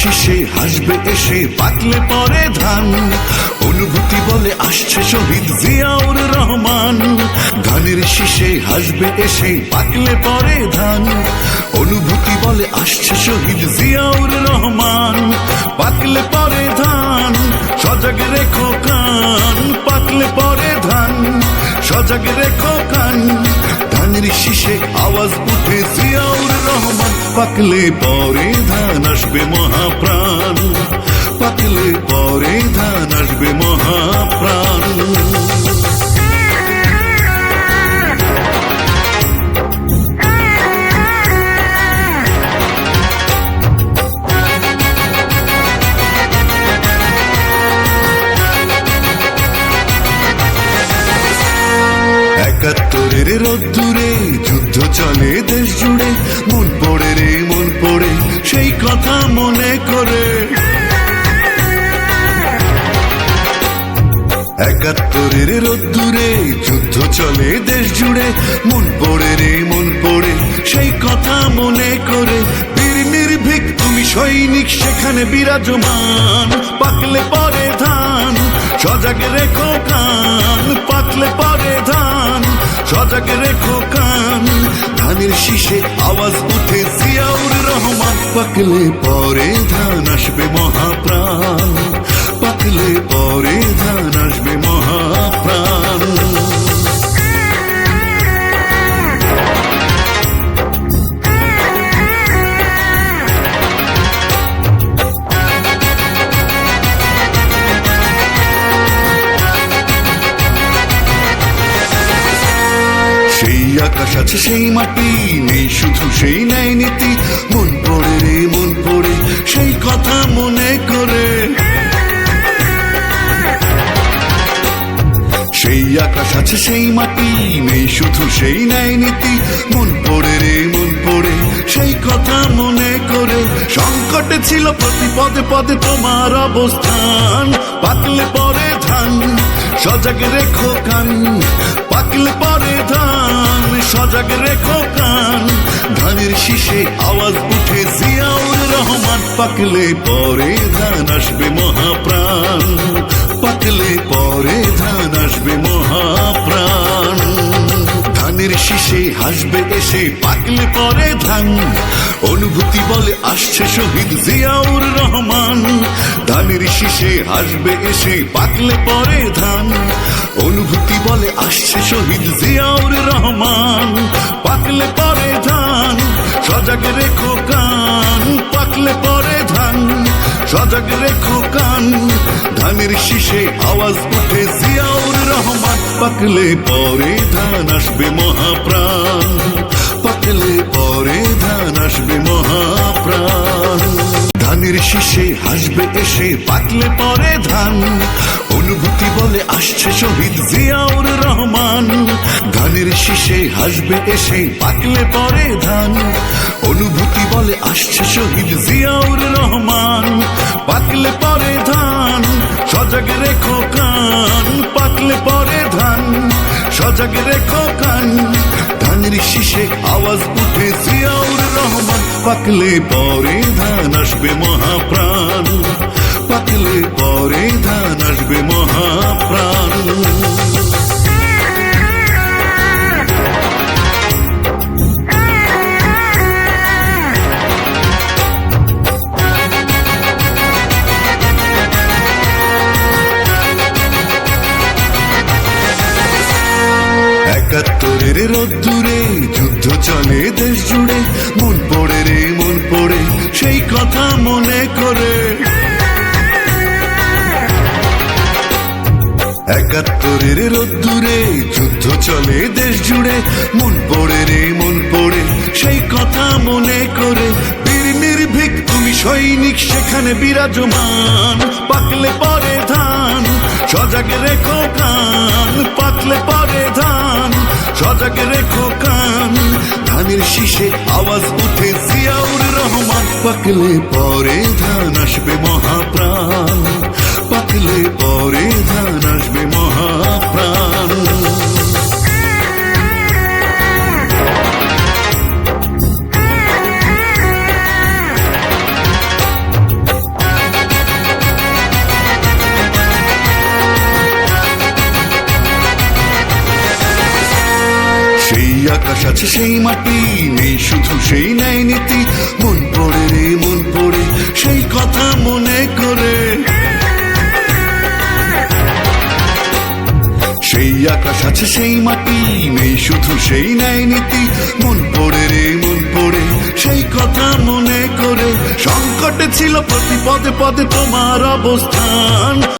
শীষে হাসবে এসে পাকলে পরে ধান। অনুভূতি বলে আসছে শহীদ জিয়াউর রহমান। ধানের শীষে হাসবে এসে পাকলে পরে ধান। অনুভূতি বলে আসছে শহীদ জিয়াউর রহমান। পাকলে পরে ধান, সজাগ রেখো কান। পাকলে পরে ধান, সজাগ রেখো কান। ধানের শীষে আওয়াজ উঠে জিয়াউর রহমান পাকলে পরে ধান আসবে মহাপ্রাণ। পাকলে পরে ধান আসবে মহাপ্রাণ। একাত্তরের যুদ্ধ চলে দেশ জুড়ে মন পড়ে রে, মন পড়ে, সেই কথা মনে করে। একাত্তরের রোদ্দুরে যুদ্ধ চলে দেশ জুড়ে, মন পড়ে রে, মন পড়ে, সেই কথা মনে করে। বীর নির্ভীক, তুমি সৈনিক, সেখানে বিরাজমান, পাকলে পরে ধান, সজাগ রেখো কান পাকলে পরে ধান আসবে মহাপ্রাণ। সেই আকাশ আছে, সেই মাটি নেই, শুধু সেই ন্যায় নীতি। মন পড়ে রে, মন পড়ে, সেই কথা মনে করে। সেই আকাশ আছে, সেই মাটি নেই, শুধু সেই ন্যায় নীতি। মন পড়ে রে, মন পড়ে, সেই কথা মনে করে। সংকটে ছিল প্রতি পদে পদে তোমার অবস্থান। পাকলে পরে ধান সজাগ রেখো কান, পাকল পরে ধান, সজাগ রেখো কান। ধানের শীষে আওয়াজ উঠে, জিয়াউর রহমান, পাকলে পরে ধান আসবে মহাপ্রাণ। পাকলে পরে ধান আসবে মহাপ্রাণ। হাসবে এসে পাকলে পরে ধান। অনুভূতি বলে, আসছে শহীদ জিয়াউর রহমান। ধানের শীষে হাসবে এসে পাকলে পরে ধান। অনুভূতি বলে, আসছে শহীদ জিয়াউর রহমান। পাকলে পরে ধান, সজাগ রেখো কান পাকলে পরে ধান, সজাগ রেখো কান ধানের শীষে আওয়াজ উঠে, জিয়াউর রহমান পাকলে পরে ধান আসবে মহাপ্রাণ। পাকলে পরে ধান আসবে মহাপ্রাণ। ধানের শীষে হাসবে এসে, পাকলে পরে ধান। অনুভূতি বলে আসছে শহীদ জিয়াউর রহমান। ধানের শীষে হাসবে এসে, পাকলে পরে ধান। অনুভূতি বলে আসছে শহীদ জিয়াউর রহমান। পাকলে পরে ধান। সজাগ রেখো কান। ধানের শীষে আওয়াজ উঠে, জিয়াউর রহমান, পাকলে পরে ধান আসবে মহাপ্রাণ। পাকলে পরে ধান আসবে মহাপ্রাণ। একাত্তরের রোদ্দুরে, যুদ্ধ চলে দেশ জুড়ে মন পড়ে রে, মন পড়ে, সেই কথা মনে করে। একাত্তরের রোদ্দুরে, যুদ্ধ চলে দেশ জুড়ে মন পড়ে রে, মন পড়ে, সেই কথা মনে করে। বীর নির্ভীক, তুমি সৈনিক, সেখানে বিরাজমান। পাকলে পরে ধান, সজাগ রেখো কান পাকলে পরে সজাগ রেখো কান ধানের শীষে আওয়াজ উঠে জিয়াউর রহমান। পাকলে পরে ধান আসবে মহাপ্রাণ, পাকলে পরে ধান আসবে আছে সেই মাটি, নেই শুধু সেই ন্যায় নীতি। মন পড়ে রে, মন পড়ে, সেই কথা মনে করে। সেই আকাশ আছে সেই মাটি, নেই শুধু সেই ন্যায় নীতি। মন পড়ে রে, মন পড়ে, সেই কথা মনে করে। সংকটে ছিল প্রতি পদে পদে তোমার অবস্থান।